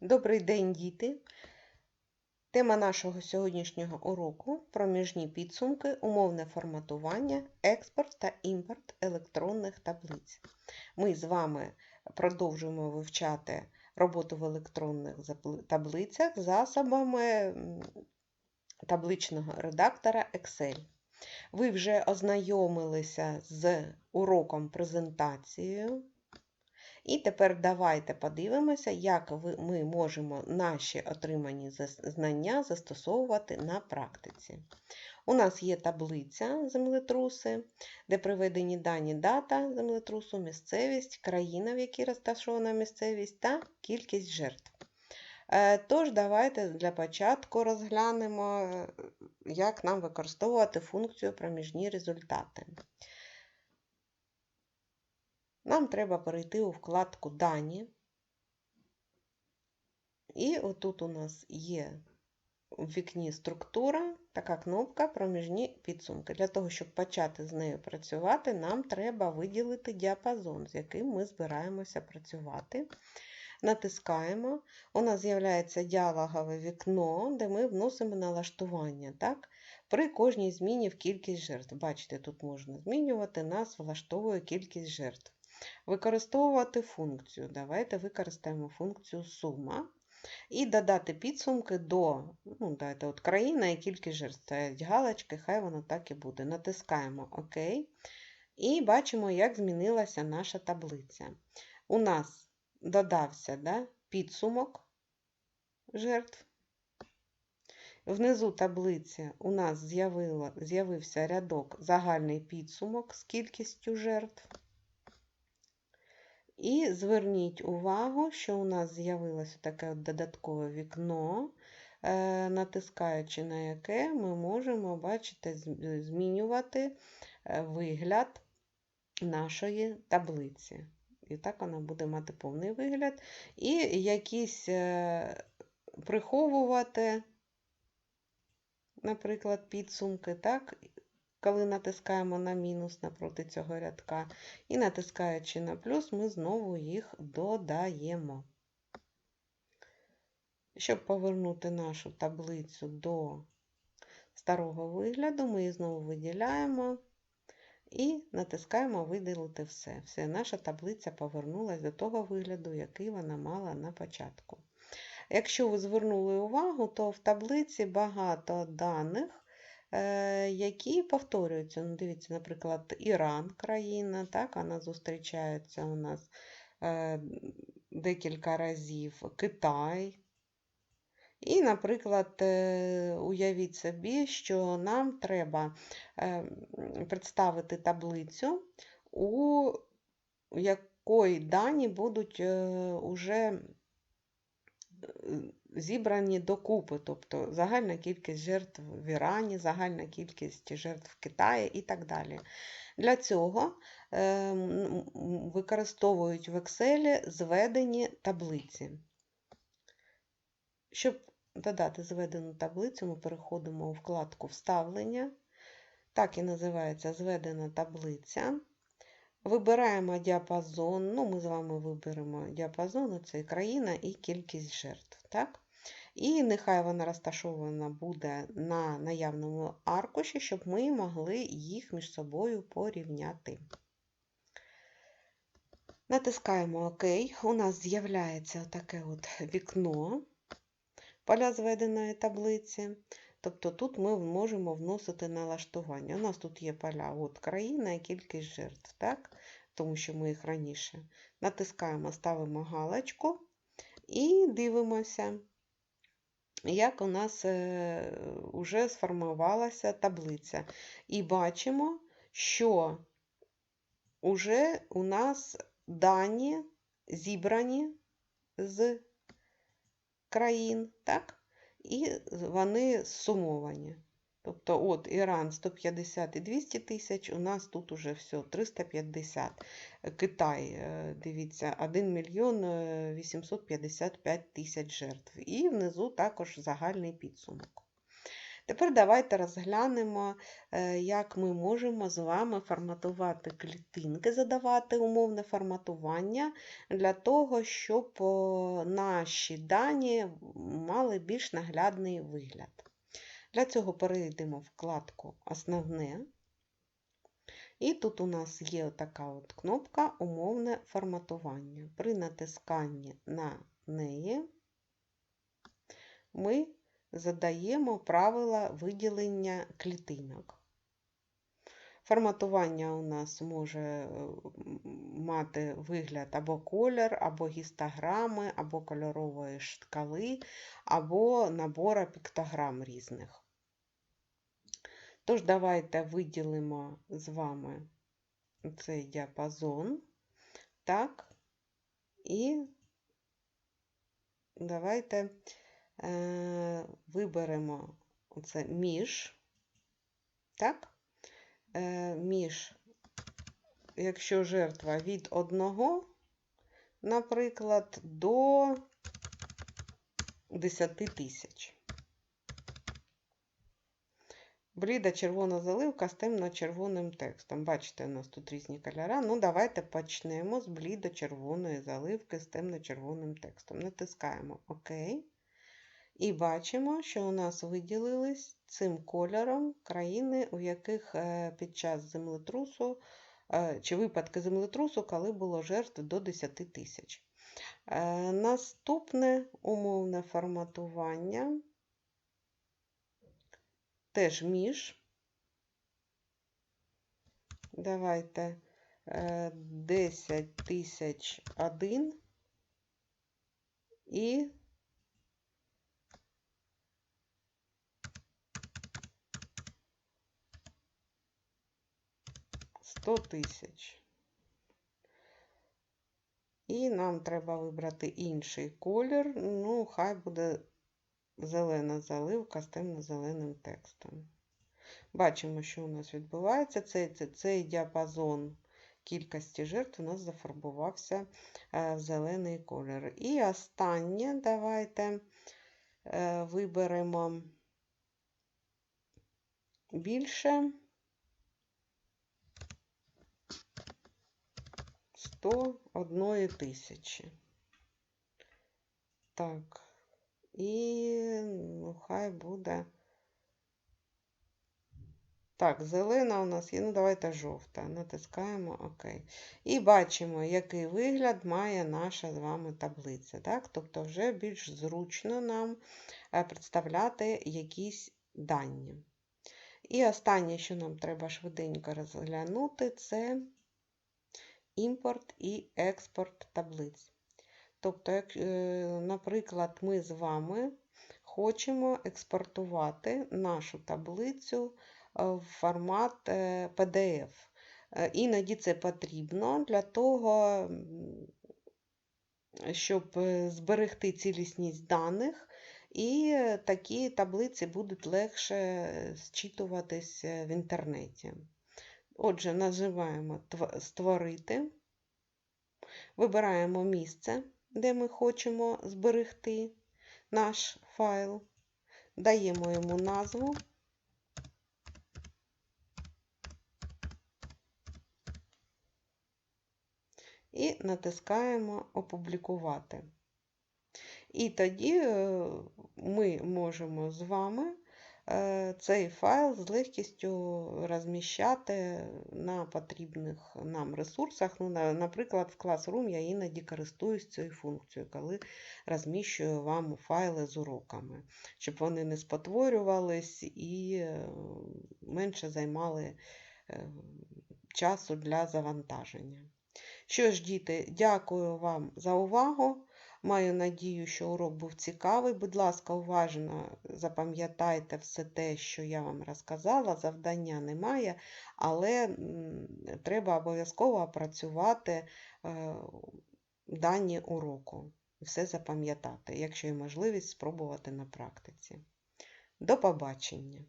Добрий день, діти! Тема нашого сьогоднішнього уроку проміжні підсумки, умовне форматування, експорт та імпорт електронних таблиць. Ми з вами продовжуємо вивчати роботу в електронних таблицях засобами табличного редактора Excel. Ви вже ознайомилися з уроком презентацією. І тепер давайте подивимося, як ми можемо наші отримані знання застосовувати на практиці. У нас є таблиця землетруси, де приведені дані дата землетрусу, місцевість, країна, в якій розташована місцевість, та кількість жертв. Е, Тож, давайте для початку розглянемо, е, як нам використовувати функцію проміжні результати. Нам треба перейти у вкладку Дані. І отут у нас є в вікні структура, така кнопка Проміжні підсумки. Для того, щоб почати з нею працювати, нам треба виділити діапазон, з яким ми збираємося працювати. Натискаємо, у нас з'являється діалогове вікно, де ми вносимо налаштування. Так? При кожній зміні в кількість жертв. Бачите, тут можна змінювати, нас влаштовує кількість жертв. Використовувати функцію. Давайте використаємо функцію сума. І додати підсумки до ну, давайте, от країна і кількість жертв. Стоять галочки, хай воно так і буде. Натискаємо ОК. І бачимо, як змінилася наша таблиця. У нас додався да, підсумок жертв. Внизу таблиці у нас з'явився рядок загальний підсумок з кількістю жертв. І зверніть увагу, що у нас з'явилося таке додаткове вікно, е, натискаючи на яке ми можемо, бачите, змінювати е, вигляд нашої таблиці. І так вона буде мати повний вигляд. І якісь е, приховувати, наприклад, підсумки, так? Коли натискаємо на мінус напроти цього рядка, і натискаючи на плюс, ми знову їх додаємо. Щоб повернути нашу таблицю до старого вигляду, ми її знову виділяємо і натискаємо Виділити все. Все, наша таблиця повернулася до того вигляду, який вона мала на початку. Якщо ви звернули увагу, то в таблиці багато даних які повторюються. Ну, дивіться, наприклад, Іран країна, так, вона зустрічається у нас е, декілька разів, Китай. І, наприклад, е, уявіть собі, що нам треба представити таблицю, у якої дані будуть е, уже зібрані докупи, тобто загальна кількість жертв в Ірані, загальна кількість жертв в Китаї і так далі. Для цього е, використовують в Excel зведені таблиці. Щоб додати зведену таблицю, ми переходимо у вкладку Вставлення. Так і називається зведена таблиця. Вибираємо діапазон, ну, ми з вами виберемо діапазон, це країна і кількість жертв. Так? І нехай вона розташована буде на наявному аркуші, щоб ми могли їх між собою порівняти. Натискаємо ОК. У нас з'являється таке от вікно поля зведеної таблиці. Тобто тут ми можемо вносити налаштування. У нас тут є поля от країна і кількість жертв, так? тому що ми їх раніше натискаємо, ставимо галочку і дивимося, як у нас вже сформувалася таблиця. І бачимо, що вже у нас дані зібрані з країн, так? і вони сумовані. Тобто, от Іран 150 і 200 тисяч, у нас тут уже все 350. Китай, е, дивіться, 1 мільйон е, 855 тисяч жертв. І внизу також загальний підсумок. Тепер давайте розглянемо, е, як ми можемо з вами форматувати клітинки, задавати умовне форматування для того, щоб наші дані мали більш наглядний вигляд. Для цього перейдемо в вкладку Основне. І тут у нас є така от кнопка Умовне форматування. При натисканні на неї ми задаємо правила виділення клітинок. Форматування у нас може е, мати вигляд або колір, або гістограми, або кольорової шкали, або набора піктограм різних. Тож, давайте виділимо з вами цей діапазон. Так, і давайте е, виберемо це між, так, е, між, якщо жертва від одного, наприклад, до 10 тисяч. Бліда червона заливка з темно-червоним текстом. Бачите, у нас тут різні кольори. Ну, давайте почнемо з блідо-червоної заливки з темно-червоним текстом. Натискаємо ОК. І бачимо, що у нас виділились цим кольором країни, у яких е, під час землетрусу е, чи випадки землетрусу, коли було жертв до 10 тисяч. Е, наступне умовне форматування теж між. Давайте 10 тисяч один і сто тисяч. І нам треба вибрати інший колір. Ну, хай буде зелена заливка з темно-зеленим текстом. Бачимо, що у нас відбувається. Цей, цей, цей діапазон кількості жертв у нас зафарбувався е, в зелений колір. І останнє давайте е, виберемо більше 101 тисячі. Так. І ну, хай буде. Так, зелена у нас є, ну давайте жовта. Натискаємо ОК. І бачимо, який вигляд має наша з вами таблиця. Так? Тобто, вже більш зручно нам е, представляти якісь дані. І останнє, що нам треба швиденько розглянути, це імпорт і експорт таблиць. Тобто, як, е, наприклад, ми з вами хочемо експортувати нашу таблицю е, в формат е, PDF. Іноді це потрібно для того, щоб зберегти цілісність даних, і такі таблиці будуть легше зчитуватись в інтернеті. Отже, нажимаємо Створити, вибираємо місце де ми хочемо зберегти наш файл, даємо йому назву. І натискаємо Опублікувати. І тоді е, ми можемо з вами цей файл з легкістю розміщати на потрібних нам ресурсах. Ну, Наприклад, в Classroom я іноді користуюсь цією функцією, коли розміщую вам файли з уроками, щоб вони не спотворювались і е, менше займали е, часу для завантаження. Що ж, діти, дякую вам за увагу. Маю надію, що урок був цікавий. Будь ласка, уважно запам'ятайте все те, що я вам розказала. Завдання немає, але треба обов'язково опрацювати е, дані уроку. Все запам'ятати, якщо є можливість спробувати на практиці. До побачення!